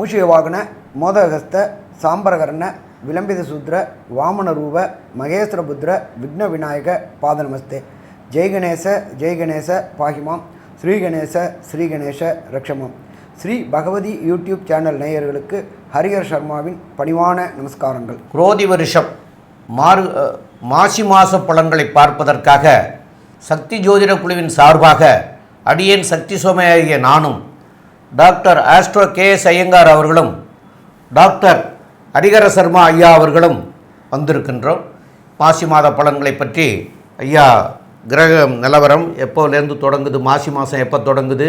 மூஷிகவாகன மோதகஸ்த சாம்பரகர்ண விளம்பித சூத்ர வாமன ரூப மகேஸ்வரபுத்ர விக்ன விநாயக பாதநமஸ்தே ஜெய்கணேச ஜெய் கணேச ஜெய் கணேச பாகிமாம். ஸ்ரீ ஸ்ரீகணேச ரக்ஷமாம். ஸ்ரீ பகவதி யூடியூப் சேனல் நேயர்களுக்கு ஹரிஹர் சர்மாவின் பணிவான நமஸ்காரங்கள். குரோதி வருஷம். மாறு மாசி மாச பலன்களை பார்ப்பதற்காக சக்தி ஜோதிட குழுவின் சார்பாக அடியேன் சக்தி சோமையாகிய நானும் doctor astro K S Iyengar அவர்களும் டாக்டர் ஹரிகர சர்மா ஐயா அவர்களும் வந்திருக்கின்றோம். மாசி மாத பலன்களை பற்றி ஐயா கிரக நிலவரம் எப்போலேருந்து தொடங்குது மாசி மாதம் எப்போ தொடங்குது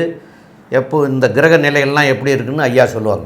எப்போ இந்த கிரக நிலையெல்லாம் எப்படி இருக்குன்னு ஐயா சொல்லுவாங்க.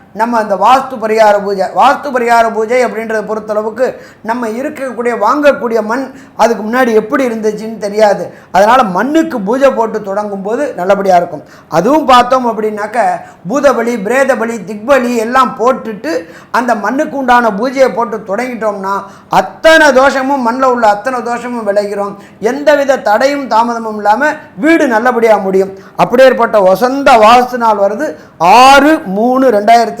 நம்ம அந்த வாஸ்து பரிகார பூஜை வாஸ்து பரிகார பூஜை அப்படின்றத பொறுத்தளவுக்கு நம்ம இருக்கக்கூடிய வாங்கக்கூடிய மண் அதுக்கு முன்னாடி எப்படி இருந்துச்சுன்னு தெரியாது. அதனால் மண்ணுக்கு பூஜை போட்டு தொடங்கும் போது நல்லபடியாக இருக்கும். அதுவும் பார்த்தோம் அப்படின்னாக்க பூதபலி பிரேதபலி திக்பலி எல்லாம் போட்டுட்டு அந்த மண்ணுக்கு உண்டான பூஜையை போட்டு தொடங்கிட்டோம்னா அத்தனை தோஷமும் மண்ணில் உள்ள அத்தனை தோஷமும் விளைகிறோம். எந்தவித தடையும் தாமதமும் இல்லாமல் வீடு நல்லபடியாக முடியும். அப்படியேற்பட்ட வசந்த வாஸ்து நாள் வருது. ஆறு மூணு ரெண்டாயிரத்தி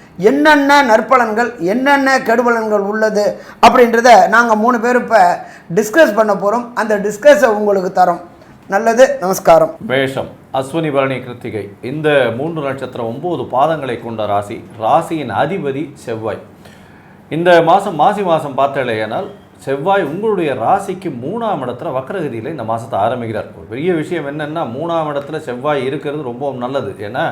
என்னென்ன நற்பலன்கள் என்னென்ன கெடுபலன்கள் உள்ளது அப்படின்றத நாங்கள் மூணு பேர் இப்போ டிஸ்கஸ் பண்ண போகிறோம் அந்த டிஸ்கஸை உங்களுக்கு தரோம். நல்லது நமஸ்காரம். மேஷம் அஸ்வினி பரணி கிருத்திகை. இந்த மூன்று நட்சத்திரம் ஒம்பது பாதங்களை கொண்ட ராசி. ராசியின் அதிபதி செவ்வாய். இந்த மாதம் மாசி மாதம் பார்த்தலையானால் செவ்வாய் உங்களுடைய ராசிக்கு மூணாம் இடத்துல வக்ரகதியில் இந்த மாதத்தை ஆரம்பிக்கிறார். ஒரு பெரிய விஷயம் என்னென்னா மூணாம் இடத்துல செவ்வாய் இருக்கிறது ரொம்பவும் நல்லது. ஏன்னா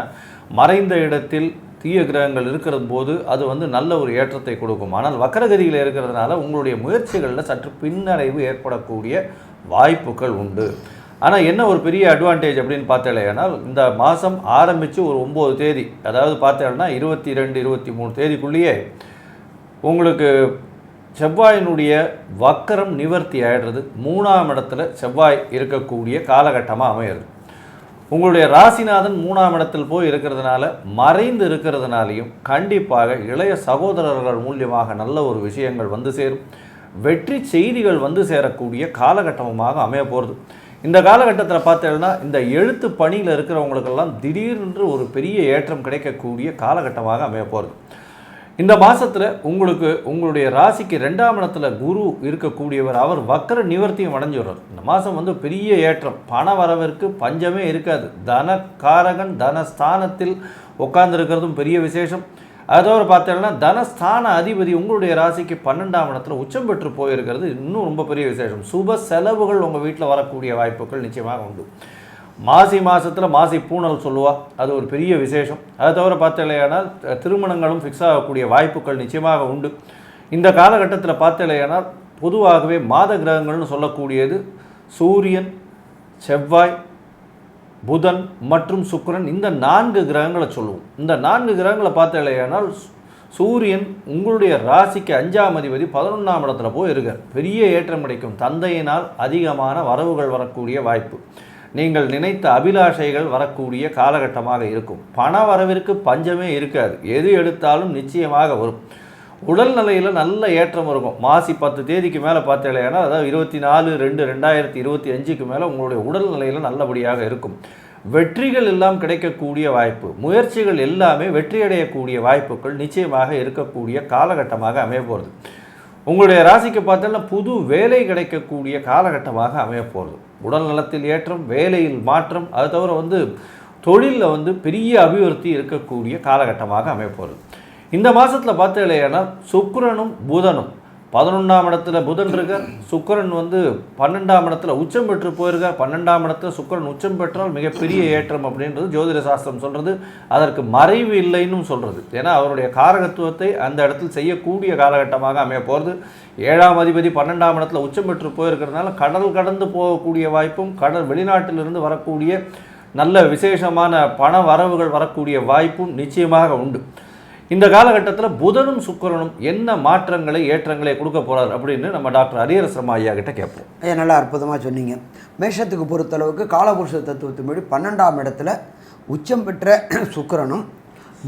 மறைந்த இடத்தில் தீய கிரகங்கள் இருக்கிற போது அது வந்து நல்ல ஒரு ஏற்றத்தை கொடுக்கும். ஆனால் வக்கரகதியில் இருக்கிறதுனால உங்களுடைய முயற்சிகளில் சற்று பின்னடைவு ஏற்படக்கூடிய வாய்ப்புகள் உண்டு. ஆனால் என்ன ஒரு பெரிய அட்வான்டேஜ் அப்படின்னு பார்த்தேனால் இந்த மாதம் ஆரம்பித்து ஒரு ஒம்பது தேதி அதாவது பார்த்தேன்னா இருபத்தி ரெண்டு இருபத்தி மூணு தேதிக்குள்ளேயே உங்களுக்கு செவ்வாயினுடைய வக்கரம் நிவர்த்தி ஆயிடுறது. மூணாம் இடத்துல செவ்வாய் இருக்கக்கூடிய காலகட்டமாக அமையிறது. உங்களுடைய ராசிநாதன் மூணாம் இடத்தில் போய் இருக்கிறதுனால மறைந்து இருக்கிறதுனாலையும் கண்டிப்பாக இளைய சகோதரர்கள் மூலியமாக நல்ல ஒரு விஷயங்கள் வந்து சேரும். வெற்றி செய்திகள் வந்து சேரக்கூடிய காலகட்டமாக அமைய போகிறது இந்த காலகட்டத்தில் பார்த்தீங்கன்னா இந்த எழுத்து பணியில் இருக்கிறவங்களுக்கெல்லாம் திடீரென்று ஒரு பெரிய ஏற்றம் கிடைக்கக்கூடிய காலகட்டமாக அமைய போகிறது இந்த மாதத்தில் உங்களுக்கு உங்களுடைய ராசிக்கு ரெண்டாம் இடத்துல குரு இருக்கக்கூடியவர் அவர் வக்கர நிவர்த்தியும் அடைஞ்சிடுறார் இந்த மாதம் வந்து பெரிய ஏற்றம். பண வரவிற்கு பஞ்சமே இருக்காது. தனக்காரகன் தனஸ்தானத்தில் உட்கார்ந்துருக்கிறதும் பெரிய விசேஷம். அதோடு பார்த்தீங்கன்னா தனஸ்தான அதிபதி உங்களுடைய ராசிக்கு பன்னெண்டாம் இடத்துல உச்சம் பெற்று போயிருக்கிறது. இன்னும் ரொம்ப பெரிய விசேஷம். சுப செலவுகள் உங்கள் வீட்டில் வரக்கூடிய வாய்ப்புகள் நிச்சயமாக உண்டு. மாசி மாதத்தில் மாசி பூனல் சொல்லுவா. அது ஒரு பெரிய விசேஷம். அதை தவிர பார்த்தலையானால் திருமணங்களும் ஃபிக்ஸ் ஆகக்கூடிய வாய்ப்புகள் நிச்சயமாக உண்டு. இந்த காலகட்டத்தில் பார்த்தலையானால் பொதுவாகவே மாத கிரகங்கள்னு சொல்லக்கூடியது சூரியன் செவ்வாய் புதன் மற்றும் சுக்கரன் இந்த நான்கு கிரகங்களை சொல்லுவோம். இந்த நான்கு கிரகங்களை பார்த்தலையானால் சூரியன் உங்களுடைய ராசிக்கு அஞ்சாம் அதிபதி பதினொன்றாம் இடத்துல போய் இருக்கார் பெரிய ஏற்றம் கிடைக்கும். தந்தையினால் அதிகமான வரவுகள் வரக்கூடிய வாய்ப்பு. நீங்கள் நினைத்த அபிலாஷைகள் வரக்கூடிய காலகட்டமாக இருக்கும். பண வரவிற்கு பஞ்சமே இருக்காது. எது எடுத்தாலும் நிச்சயமாக வரும். உடல் நிலையில் நல்ல ஏற்றம் இருக்கும். மாசி பத்து தேதிக்கு மேலே பார்த்தீங்கன்னா அதாவது இருபத்தி நாலு ரெண்டு ரெண்டாயிரத்தி இருபத்தி அஞ்சுக்கு மேலே உங்களுடைய உடல் நிலையில் நல்லபடியாக இருக்கும். வெற்றிகள் எல்லாம் கிடைக்கக்கூடிய வாய்ப்பு. முயற்சிகள் எல்லாமே வெற்றியடையக்கூடிய வாய்ப்புகள் நிச்சயமாக இருக்கக்கூடிய காலகட்டமாக அமைய போகிறது உங்களுடைய ராசிக்கு பார்த்தோன்னா புது வேலை கிடைக்கக்கூடிய காலகட்டமாக அமைய போகிறது உடல் நலத்தில் ஏற்றம் வேலையில் மாற்றம் அது தவிர வந்து தொழிலில் வந்து பெரிய அபிவிருத்தி இருக்கக்கூடிய காலகட்டமாக அமைய இந்த மாதத்தில் பார்த்து இல்லையானா சுக்கரனும் புதனும் பதினொன்றாம் இடத்துல புதன் இருக்கார் சுக்கிரன் வந்து பன்னெண்டாம் இடத்துல உச்சம் பெற்று போயிருக்கார் பன்னெண்டாம் இடத்துல சுக்கிரன் உச்சம் பெற்றால் மிகப்பெரிய ஏற்றம் அப்படின்றது ஜோதிட சாஸ்திரம் சொல்கிறது அதற்கு மறைவு இல்லைன்னு சொல்கிறது ஏன்னா அவருடைய காரகத்துவத்தை அந்த இடத்தில் செய்யக்கூடிய காலகட்டமாக அமைய போகிறது ஏழாம் அதிபதி பன்னெண்டாம் இடத்துல உச்சம் பெற்று போயிருக்கிறதுனால கடல் கடந்து போகக்கூடிய வாய்ப்பும் கடல் வெளிநாட்டிலிருந்து வரக்கூடிய நல்ல விசேஷமான பண வரவுகள் வரக்கூடிய வாய்ப்பும் நிச்சயமாக உண்டு. இந்த காலகட்டத்தில் புதனும் சுக்கரனும் என்ன மாற்றங்களை ஏற்றங்களை கொடுக்க போறார் அப்படின்னு நம்ம டாக்டர் ஹரியரசர்மா ஐயா கிட்ட கேட்போம். ஐயா நல்லா அற்புதமாக சொன்னீங்க. மேஷத்துக்கு பொறுத்தளவுக்கு காலபுருஷ தத்துவத்தின்படி பன்னெண்டாம் இடத்துல உச்சம் பெற்ற சுக்கரனும்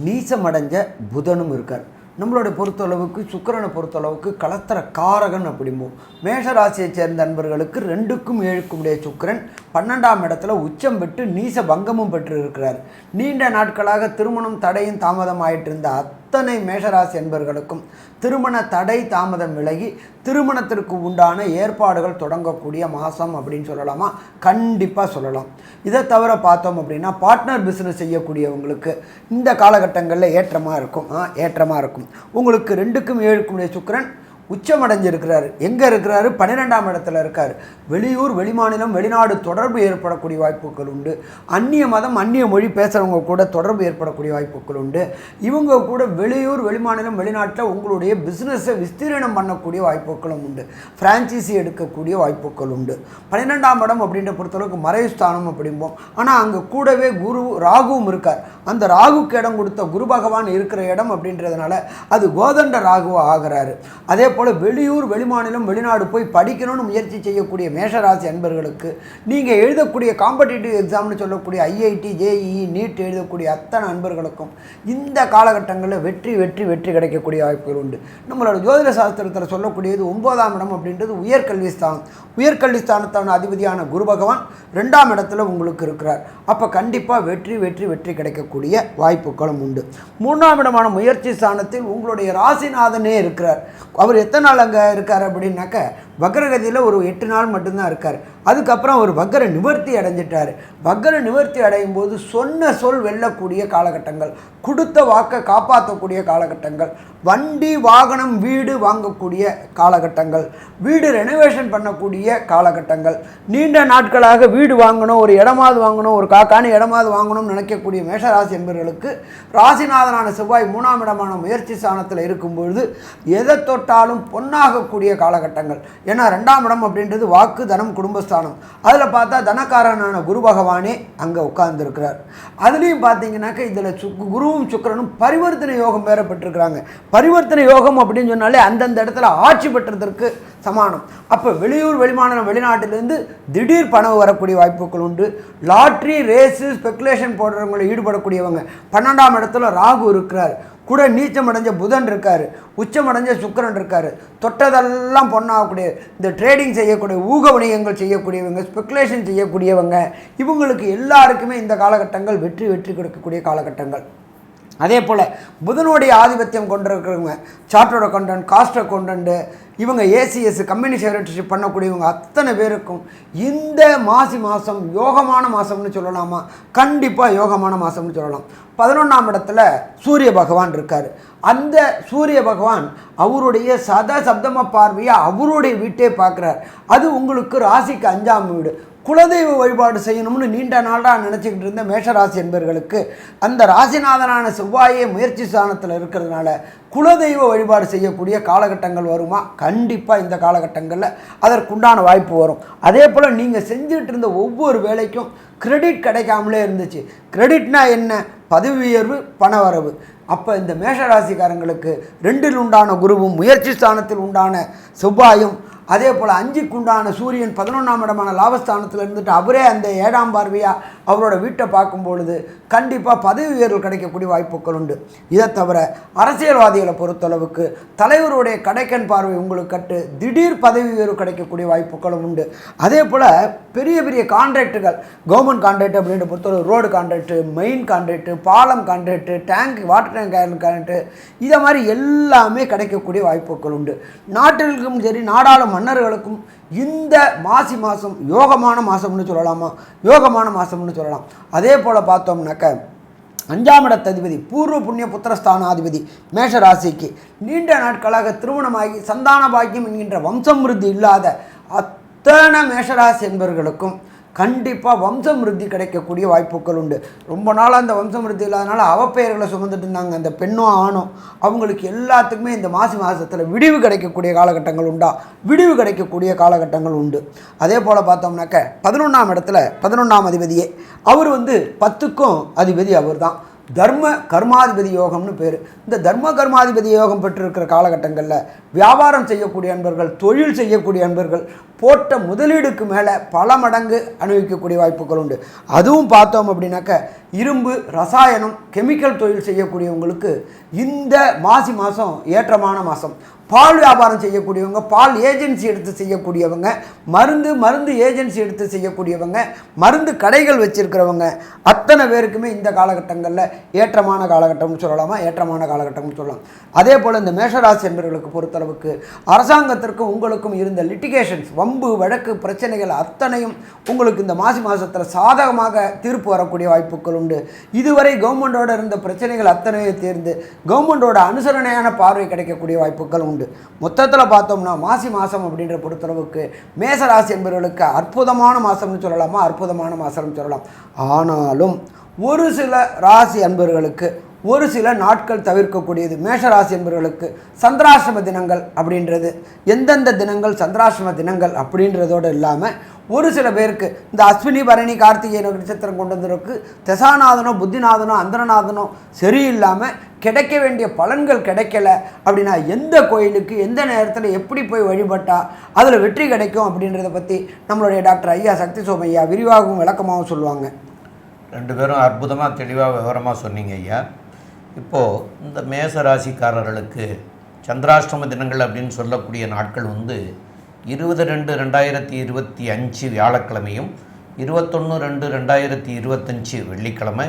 நீசமடைஞ்ச புதனும் இருக்கார். நம்மளோட பொறுத்தளவுக்கு சுக்கரனை பொறுத்தளவுக்கு கலத்தர காரகன் அப்படிம்போம் மேஷராசியை சேர்ந்த நண்பர்களுக்கு ரெண்டுக்கும் ஏழுக்கும் உடைய சுக்கிரன் பன்னெண்டாம் இடத்துல உச்சம் பெற்று நீச பங்கமும் பெற்று இருக்கிறார் நீண்ட நாட்களாக திருமணம் தடையும் தாமதம் ஆயிட்டு இருந்த அத்தனை மேஷராசி என்பர்களுக்கும் திருமண தடை தாமதம் விலகி திருமணத்திற்கு உண்டான ஏற்பாடுகள் தொடங்கக்கூடிய மாதம் அப்படின்னு சொல்லலாமா? கண்டிப்பாக சொல்லலாம். இதை தவிர பார்த்தோம் அப்படின்னா பார்ட்னர் பிஸ்னஸ் செய்யக்கூடியவங்களுக்கு இந்த காலகட்டங்களில் ஏற்றமாக இருக்கும். ஆ, ஏற்றமாக இருக்கும். உங்களுக்கு ரெண்டுக்கும் ஏழுக்கும் சுக்கரன் சுக்கிரன் உச்சமடைஞ்சிருக்கிறார். எங்கே இருக்கிறாரு? பன்னிரெண்டாம் இடத்துல இருக்கார். வெளியூர் வெளிமாநிலம் வெளிநாடு தொடர்பு ஏற்படக்கூடிய வாய்ப்புகள் உண்டு. அந்நிய மதம் அந்நிய மொழி பேசுகிறவங்க கூட தொடர்பு ஏற்படக்கூடிய வாய்ப்புகள் உண்டு. இவங்க கூட வெளியூர் வெளிமாநிலம் வெளிநாட்டில் உங்களுடைய பிஸ்னஸை விஸ்தீரணம் பண்ணக்கூடிய வாய்ப்புகளும் உண்டு. ஃப்ரான்ச்சைசி எடுக்கக்கூடிய வாய்ப்புகள் உண்டு. பன்னிரெண்டாம் இடம் அப்படின்ற பொறுத்தளவுக்கு மறைவுஸ்தானம் அப்படிம்போம். ஆனால் அங்கே கூடவே குரு ராகுவும் இருக்கார். அந்த ராகுக்கு இடம் கொடுத்த குரு பகவான் இருக்கிற இடம் அப்படின்றதுனால அது கோதண்ட ராகுவாக ஆகிறாரு. அதே போல் வெளியூர் வெளிமாநிலம் வெளிநாடு போய் படிக்கணும்னு முயற்சி செய்யக்கூடிய மேஷராசி அன்பர்களுக்கு நீங்கள் எழுதக்கூடிய காம்படிட்டிவ் எக்ஸாம்னு சொல்லக்கூடிய ஐஐடி ஜேஇஇ நீட் எழுதக்கூடிய அத்தனை அன்பர்களுக்கும் இந்த காலகட்டங்களில் வெற்றி வெற்றி வெற்றி கிடைக்கக்கூடிய வாய்ப்புகள் உண்டு. நம்மளோட ஜோதிட சாஸ்திரத்தில் சொல்லக்கூடியது ஒன்பதாம் இடம் அப்படின்றது உயர்கல்வி ஸ்தானம். உயர்கல்வி ஸ்தானத்தான அதிபதியான குரு பகவான் ரெண்டாம் இடத்துல உங்களுக்கு இருக்கிறார். அப்போ கண்டிப்பாக வெற்றி வெற்றி வெற்றி கிடைக்கக்கூடிய வாய்ப்புகளும் உண்டு. மூணாம் இடமான முயற்சி ஸ்தானத்தில் உங்களுடைய ராசிநாதனே இருக்கிறார். அவர் எத்தனை நாள் அங்கே இருக்கார் அப்படின்னாக்க வக்ரகதியில் ஒரு எட்டு நாள் மட்டும்தான் இருக்கார். அதுக்கப்புறம் அவர் வக்கர நிவர்த்தி அடைஞ்சிட்டார். வக்கர நிவர்த்தி அடையும் போது சொன்ன சொல் வெல்லக்கூடிய காலகட்டங்கள் கொடுத்த வாக்கை காப்பாற்றக்கூடிய காலகட்டங்கள் வண்டி வாகனம் வீடு வாங்கக்கூடிய காலகட்டங்கள் வீடு ரெனோவேஷன் பண்ணக்கூடிய காலகட்டங்கள் நீண்ட நாட்களாக வீடு வாங்கணும் ஒரு இடமாவது வாங்கணும் ஒரு காக்கானு இடமாவது வாங்கணும்னு நினைக்கக்கூடிய மேஷராசி என்பவர்களுக்கு ராசிநாதனான செவ்வாய் மூணாம் இடமான முயற்சி ஸ்தானத்தில் இருக்கும்பொழுது எதை தொட்டாலும் பொன்னாகக்கூடிய காலகட்டங்கள். ஏன்னா ரெண்டாம் இடம் அப்படின்றது வாக்கு தனம் குடும்பஸ்தானம். அதில் பார்த்தா தனக்காரனான குரு பகவானே அங்கே உட்கார்ந்துருக்கிறார். அதுலேயும் பார்த்தீங்கன்னாக்க இதில் சுக் குருவும் சுக்கிரனும் பரிவர்த்தனை யோகம் வேற பரிவர்த்தனை யோகம் அப்படின்னு சொன்னாலே அந்தந்த இடத்துல ஆட்சி பெற்றதற்கு சமானம். அப்போ வெளியூர் வெளிமாநிலம் வெளிநாட்டிலேருந்து திடீர் பணம் வரக்கூடிய வாய்ப்புகள் உண்டு. லாட்ரி ரேஸு ஸ்பெகுலேஷன் போடுறவங்களை ஈடுபடக்கூடியவங்க. பன்னெண்டாம் இடத்துல ராகு இருக்கிறார். கூட நீச்சம் அடைஞ்ச புதன் இருக்கார் உச்சம் அடைஞ்ச சுக்கிரன் இருக்கார். தொட்டதெல்லாம் பொண்ணாகக்கூடிய இந்த ட்ரேடிங் செய்யக்கூடிய ஊக வணிகங்கள் செய்யக்கூடியவங்க ஸ்பெக்குலேஷன் செய்யக்கூடியவங்க இவங்களுக்கு எல்லாருக்குமே இந்த காலகட்டங்கள் வெற்றி வெற்றி கொடுக்கக்கூடிய காலகட்டங்கள். அதே போல் புதனுடைய ஆதிபத்தியம் கொண்டிருக்கிறவங்க சார்ட்டர்ட் அக்கௌண்டன்ட் காஸ்ட் அக்கௌண்டன்ட்டு இவங்க ஏசிஎஸ் கம்பெனி செக்ரட்டரிஷிப் பண்ணக்கூடியவங்க அத்தனை பேருக்கும் இந்த மாசி மாதம் யோகமான மாதம்னு சொல்லலாமா? கண்டிப்பாக யோகமான மாதம்னு சொல்லலாம். பதினொன்றாம் இடத்துல சூரிய பகவான் இருக்கார். அந்த சூரிய பகவான் அவருடைய சத சப்தம பார்வையை அவருடைய வீட்டே பார்க்குறார். அது உங்களுக்கு ராசிக்கு அஞ்சாம் வீடு. குலதெய்வ வழிபாடு செய்யணும்னு நீண்ட நாளாக நினச்சிக்கிட்டு இருந்த மேஷராசி என்பர்களுக்கு அந்த ராசிநாதனான செவ்வாயே முயற்சி ஸ்தானத்தில் இருக்கிறதுனால குலதெய்வ வழிபாடு செய்யக்கூடிய காலகட்டங்கள் வருமா? கண்டிப்பாக இந்த காலகட்டங்களில் அதற்குண்டான வாய்ப்பு வரும். அதே போல் நீங்கள் செஞ்சுட்டு இருந்த ஒவ்வொரு வேலைக்கும் கிரெடிட் கிடைக்காமலே இருந்துச்சு. கிரெடிட்னா என்ன? பதவி உயர்வு பண வரவு. அப்போ இந்த மேஷராசிக்காரங்களுக்கு ரெண்டில் உண்டான குருவும் முயற்சி ஸ்தானத்தில் உண்டான செவ்வாயும் அதே போல் அஞ்சுக்கு உண்டான சூரியன் பதினொன்றாம் இடமான லாபஸ்தானத்தில் இருந்துட்டு அவரே அந்த ஏழாம் பார்வையாக அவரோட வீட்டை பார்க்கும் பொழுது கண்டிப்பாக பதவி உயர்வு கிடைக்கக்கூடிய வாய்ப்புகள் உண்டு. இதை தவிர அரசியல்வாதிகளை பொறுத்தளவுக்கு தலைவருடைய கடைக்கன் பார்வை உங்களுக்கு கட்டு திடீர் பதவி உயர்வு கிடைக்கக்கூடிய வாய்ப்புகளும் உண்டு. அதே போல் பெரிய பெரிய கான்ட்ராக்டுகள் கவர்மெண்ட் கான்ட்ராக்ட் அப்படின்ற பொறுத்தளவு ரோடு கான்ட்ராக்டு மெயின் கான்ட்ராக்டு பாலம் contract tank water tank contract இதை மாதிரி எல்லாமே கிடைக்கக்கூடிய வாய்ப்புகள் உண்டு. நாட்டிற்கும் சரி நாடாளும் மன்னர்களுக்கும் இந்த மாசி மாதம் யோகமான மாதம்னு சொல்லலாமா? யோகமான மாதம்னு சொல்லலாம். அதே போல் பார்த்தோம்னாக்க அஞ்சாம் இடத்ததிபதி பூர்வ புண்ணிய புத்திரஸ்தானாதிபதி மேஷராசிக்கு நீண்ட நாட்களாக திருமணமாகி சந்தான பாக்கியம் என்கின்ற வம்சமிருத்தி இல்லாத அத்தனை மேஷராசி என்பவர்களுக்கும் கண்டிப்பாக வம்சமிருத்தி கிடைக்கக்கூடிய வாய்ப்புகள் உண்டு. ரொம்ப நாளாக அந்த வம்சமிருத்தி இல்லாதனால அவப்பெயர்களை சுமந்துட்டு இருந்தாங்க. அந்த பெண்ணும் ஆணும் அவங்களுக்கு எல்லாத்துக்குமே இந்த மாசி மாதத்தில் விடிவு கிடைக்கக்கூடிய காலகட்டங்கள் உண்டா? விடிவு கிடைக்கக்கூடிய காலகட்டங்கள் உண்டு. அதே போல் பார்த்தோம்னாக்க பதினொன்றாம் இடத்துல பதினொன்றாம் அதிபதியே. அவர் வந்து பத்துக்கும் அதிபதி அவர் தான் தர்ம கர்மாதிபதி யோகம்னு பேர். இந்த தர்ம கர்மாதிபதி யோகம் பெற்றிருக்கிற காலகட்டங்களில் வியாபாரம் செய்யக்கூடிய அன்பர்கள் தொழில் செய்யக்கூடிய அன்பர்கள் போட்ட முதலீடுக்கு மேலே பல மடங்கு அனுபவிக்கக்கூடிய வாய்ப்புகள் உண்டு. அதுவும் பார்த்தோம் அப்படின்னாக்க இரும்பு ரசாயனம் கெமிக்கல் தொழில் செய்யக்கூடியவங்களுக்கு இந்த மாசி மாதம் ஏற்றமான மாதம் பால் வியாபாரம் செய்யக்கூடியவங்க பால் ஏஜென்சி எடுத்து செய்யக்கூடியவங்க மருந்து மருந்து ஏஜென்சி எடுத்து செய்யக்கூடியவங்க மருந்து கடைகள் வச்சிருக்கிறவங்க அத்தனை பேருக்குமே இந்த காலகட்டங்களில் ஏற்றமான காலகட்டம்னு சொல்லலாமா? ஏற்றமான காலகட்டம்னு சொல்லலாம். அதே போல் இந்த மேஷராசி என்பவர்களுக்கு பொறுத்தளவுக்கு அரசாங்கத்திற்கும் உங்களுக்கும் இருந்த லிட்டிகேஷன்ஸ் வம்பு வழக்கு பிரச்சனைகள் அத்தனையும் உங்களுக்கு இந்த மாசி மாதத்தில் சாதகமாக தீர்ப்பு வரக்கூடிய வாய்ப்புகள் உண்டு. இதுவரை கவர்மெண்டோட இருந்த பிரச்சனைகள் அத்தனையும் தீர்ந்து கவர்மெண்டோட அனுசரணையான பார்வை கிடைக்கக்கூடிய வாய்ப்புகள் உண்டு. மொத்தத்தில் பார்த்தோம்னா மாசி மாதம் அப்படின்ற பொறுத்தளவுக்கு மேசராசி என்பவர்களுக்கு அற்புதமான மாதம்னு சொல்லலாமா? அற்புதமான மாதம்னு சொல்லலாம். ஆனாலும் ஒரு சில ராசி அன்பர்களுக்கு ஒரு சில நாட்கள் தவிர்க்கக்கூடியது மேஷராசி என்பவர்களுக்கு சந்திராசிரம தினங்கள் அப்படின்றது. எந்தெந்த தினங்கள் சந்திராசிரம தினங்கள் அப்படின்றதோடு இல்லாமல் ஒரு சில பேருக்கு இந்த அஸ்வினி பரணி கார்த்திகை நட்சத்திரம் கொண்டு வந்தவருக்கு தசாநாதனோ புத்திநாதனோ அந்தரநாதனோ சரியில்லாமல் கிடைக்க வேண்டிய பலன்கள் கிடைக்கல அப்படின்னா எந்த கோயிலுக்கு எந்த நேரத்தில் எப்படி போய் வழிபட்டால் அதில் வெற்றி கிடைக்கும் அப்படின்றத பற்றி நம்மளுடைய டாக்டர் ஐயா சக்தி சோமையா விரிவாகவும் விளக்கமாகவும் சொல்லுவாங்க. ரெண்டு பேரும் அற்புதமாக தெளிவாக விவரமாக சொன்னீங்க ஐயா. இப்போது இந்த மேச ராசிக்காரர்களுக்கு சந்திராஷ்டம தினங்கள் அப்படின்னு சொல்லக்கூடிய நாட்கள் வந்து இருபது ரெண்டு ரெண்டாயிரத்தி இருபத்தி அஞ்சு வியாழக்கிழமையும் இருபத்தொன்று ரெண்டு ரெண்டாயிரத்தி இருபத்தஞ்சு வெள்ளிக்கிழமை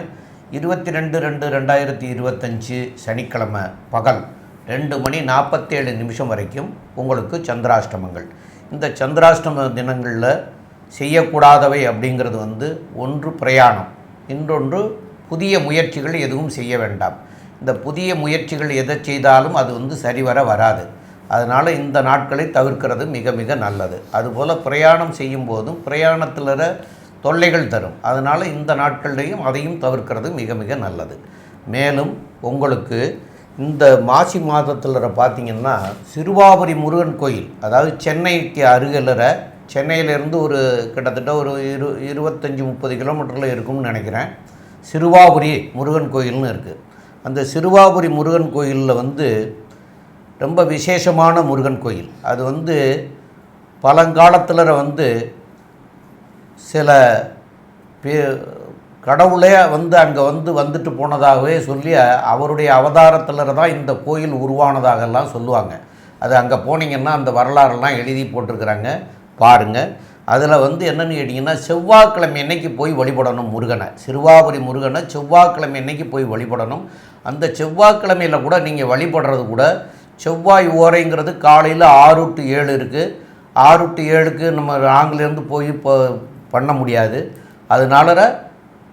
இருபத்தி ரெண்டு ரெண்டு ரெண்டாயிரத்தி இருபத்தஞ்சு சனிக்கிழமை பகல் ரெண்டு மணி நாற்பத்தேழு நிமிஷம் வரைக்கும் உங்களுக்கு சந்திராஷ்டமங்கள். இந்த சந்திராஷ்டம தினங்களில் செய்யக்கூடாதவை அப்படிங்கிறது வந்து ஒன்று பிரயாணம் இன்னொன்று புதிய முயற்சிகள் எதுவும் செய்ய வேண்டாம். இந்த புதிய முயற்சிகள் எதை செய்தாலும் அது வந்து சரிவர வராது. அதனால் இந்த நாட்களை தவிர்க்கிறது மிக மிக நல்லது. அதுபோல் பிரயாணம் செய்யும் போதும் பிரயாணத்தில் தொல்லைகள் தரும். அதனால் இந்த நாட்கள்லையும் அதையும் தவிர்க்கிறது மிக மிக நல்லது. மேலும் உங்களுக்கு இந்த மாசி மாதத்தில் பார்த்தீங்கன்னா சிறுவாபுரி முருகன் கோயில் அதாவது சென்னைக்கு அருகில் சென்னையிலேருந்து ஒரு கிட்டத்தட்ட ஒரு இரு இருபத்தஞ்சி முப்பது கிலோமீட்டரில் இருக்கும்னு நினைக்கிறேன். சிறுவாபுரி முருகன் கோயில்னு இருக்குது அந்த சிறுவாபுரி முருகன் கோயிலில் வந்து ரொம்ப விசேஷமான முருகன் கோயில். அது வந்து பழங்காலத்தில் வந்து சில பே கடவுளே வந்து அங்கே வந்து வந்துட்டு போனதாகவே சொல்லி அவருடைய அவதாரத்தில் தான் இந்த கோயில் உருவானதாகலாம் சொல்லுவாங்க. அது அங்கே போனீங்கன்னா அந்த வரலாறுலாம் எழுதி போட்டிருக்கிறாங்க. பாருங்கள் அதில் வந்து என்னென்னு கேட்டிங்கன்னா செவ்வாய்க்கிழமை என்னைக்கு போய் வழிபடணும் முருகனை? சிறுவாபுரி முருகனை செவ்வாய்க்கிழமை என்னைக்கு போய் வழிபடணும்? அந்த செவ்வாய்க்கிழமையில் கூட நீங்கள் வழிபடுறது கூட செவ்வாய் ஓரைங்கிறது காலையில் ஆறு டு ஏழு இருக்குது ஆறு டு ஏழுக்கு நம்ம நாங்கிலேருந்து போய் இப்போ பண்ண முடியாது. அதனால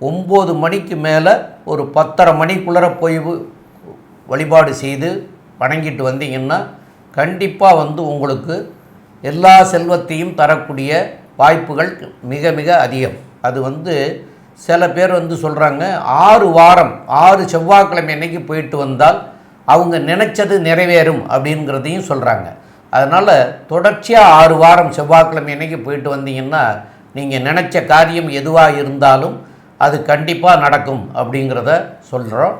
ஒம்பது மணிக்கு மேலே ஒரு பத்தரை மணிக்குள்ளே போய் வழிபாடு செய்து வணங்கிட்டு வந்தீங்கன்னா கண்டிப்பாக வந்து உங்களுக்கு எல்லா செல்வத்தையும் தரக்கூடிய வாய்ப்புகள் மிக மிக அதிகம். அது வந்து சில பேர் வந்து சொல்கிறாங்க ஆறு வாரம் ஆறு செவ்வாய்க்கிழமை அன்னைக்கு போயிட்டு வந்தால் அவங்க நினச்சது நிறைவேறும் அப்படிங்கிறதையும் சொல்கிறாங்க அதனால் தொடர்ச்சியாக ஆறு வாரம் செவ்வாய்க்கிழமை அன்னைக்கு போயிட்டு வந்தீங்கன்னா நீங்கள் நினச்ச காரியம் எதுவாக இருந்தாலும் அது கண்டிப்பாக நடக்கும் அப்படிங்கிறத சொல்கிறோம்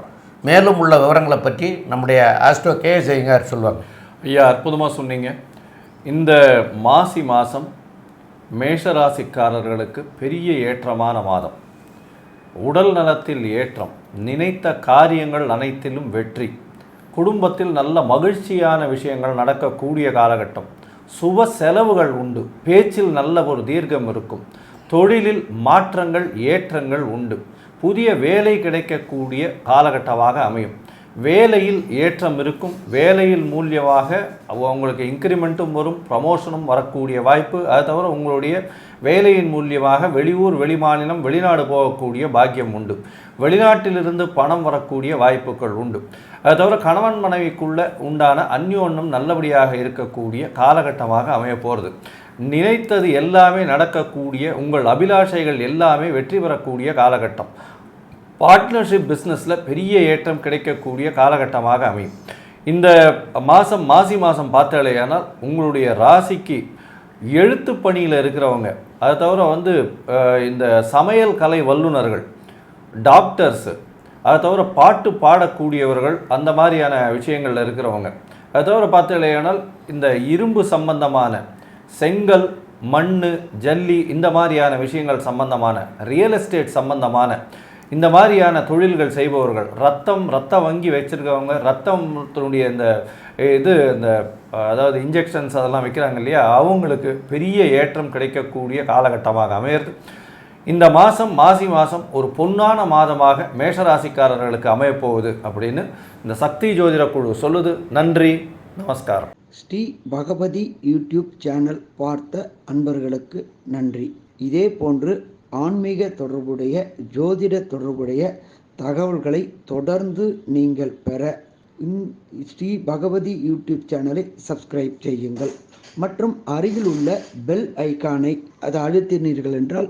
மேலும் உள்ள விவரங்களை பற்றி நம்முடைய ஆஸ்ட்ரோ கே ஜெயங்கார் சொல்வாங்க. ஐயா அற்புதமாக சொன்னீங்க. இந்த மாசி மாதம் மேஷராசிக்காரர்களுக்கு பெரிய ஏற்றமான மாதம். உடல் நலத்தில் ஏற்றம் நினைத்த காரியங்கள் அனைத்திலும் வெற்றி. குடும்பத்தில் நல்ல மகிழ்ச்சியான விஷயங்கள் நடக்கக்கூடிய காலகட்டம். சுப செலவுகள் உண்டு. பேச்சில் நல்ல ஒரு தீர்க்கம் இருக்கும். தொழிலில் மாற்றங்கள் ஏற்றங்கள் உண்டு. புதிய வேலை கிடைக்கக்கூடிய காலகட்டமாக அமையும். வேலையில் ஏற்றம் இருக்கும். வேலையில் மூலியமாக உங்களுக்கு இன்க்ரிமெண்ட்டும் வரும் ப்ரமோஷனும் வரக்கூடிய வாய்ப்பு. அது தவிர உங்களுடைய வேலையின் மூலியமாக வெளியூர் வெளிமாநிலம் வெளிநாடு போகக்கூடிய பாக்கியம் உண்டு. வெளிநாட்டிலிருந்து பணம் வரக்கூடிய வாய்ப்புகள் உண்டு. அது தவிர கணவன் மனைவிக்குள்ள உண்டான அந்யோன்னம் நல்லபடியாக இருக்கக்கூடிய காலகட்டமாக அமைய போகிறது நினைத்தது எல்லாமே நடக்கக்கூடிய உங்கள் அபிலாஷைகள் எல்லாமே வெற்றி பெறக்கூடிய காலகட்டம். பார்ட்னர்ஷிப் பிஸ்னஸில் பெரிய ஏற்றம் கிடைக்கக்கூடிய காலகட்டமாக அமையும். இந்த மாதம் மாசி மாதம் பார்த்தாலேயானால் உங்களுடைய ராசிக்கு எழுத்து பணியில் இருக்கிறவங்க அதை தவிர வந்து இந்த சமையல் கலை வல்லுநர்கள் டாக்டர்ஸு அதை தவிர பாட்டு பாடக்கூடியவர்கள் அந்த மாதிரியான விஷயங்களில் இருக்கிறவங்க. அதை தவிர பார்த்தீங்களேனால் இந்த இரும்பு சம்பந்தமான செங்கல் மண் ஜல்லி இந்த மாதிரியான விஷயங்கள் சம்பந்தமான ரியல் எஸ்டேட் சம்பந்தமான இந்த மாதிரியான தொழில்கள் செய்பவர்கள் ரத்தம் ரத்த வங்கி வச்சுருக்கவங்க ரத்தத்தினுடைய இந்த இது இந்த அதாவது இன்ஜெக்ஷன்ஸ் அதெல்லாம் வைக்கிறாங்க இல்லையா? அவங்களுக்கு பெரிய ஏற்றம் கிடைக்கக்கூடிய காலகட்டமாக அமையிறது. இந்த மாதம் மாசி மாதம் ஒரு பொன்னான மாதமாக மேஷராசிக்காரர்களுக்கு அமையப்போகுது அப்படின்னு இந்த சக்தி ஜோதிட குழு சொல்லுது. நன்றி நமஸ்காரம். ஸ்ரீ பகவதி யூடியூப் சேனல் பார்த்த அன்பர்களுக்கு நன்றி. இதே போன்று ஆன்மீக தொடர்புடைய ஜோதிட தொடர்புடைய தகவல்களை தொடர்ந்து நீங்கள் பெற இன்- ஸ்ரீ பகவதி யூடியூப் சேனலை சப்ஸ்கிரைப் செய்யுங்கள். மற்றும் அருகில் உள்ள பெல் ஐகானை அதை அழுத்தினீர்கள் என்றால்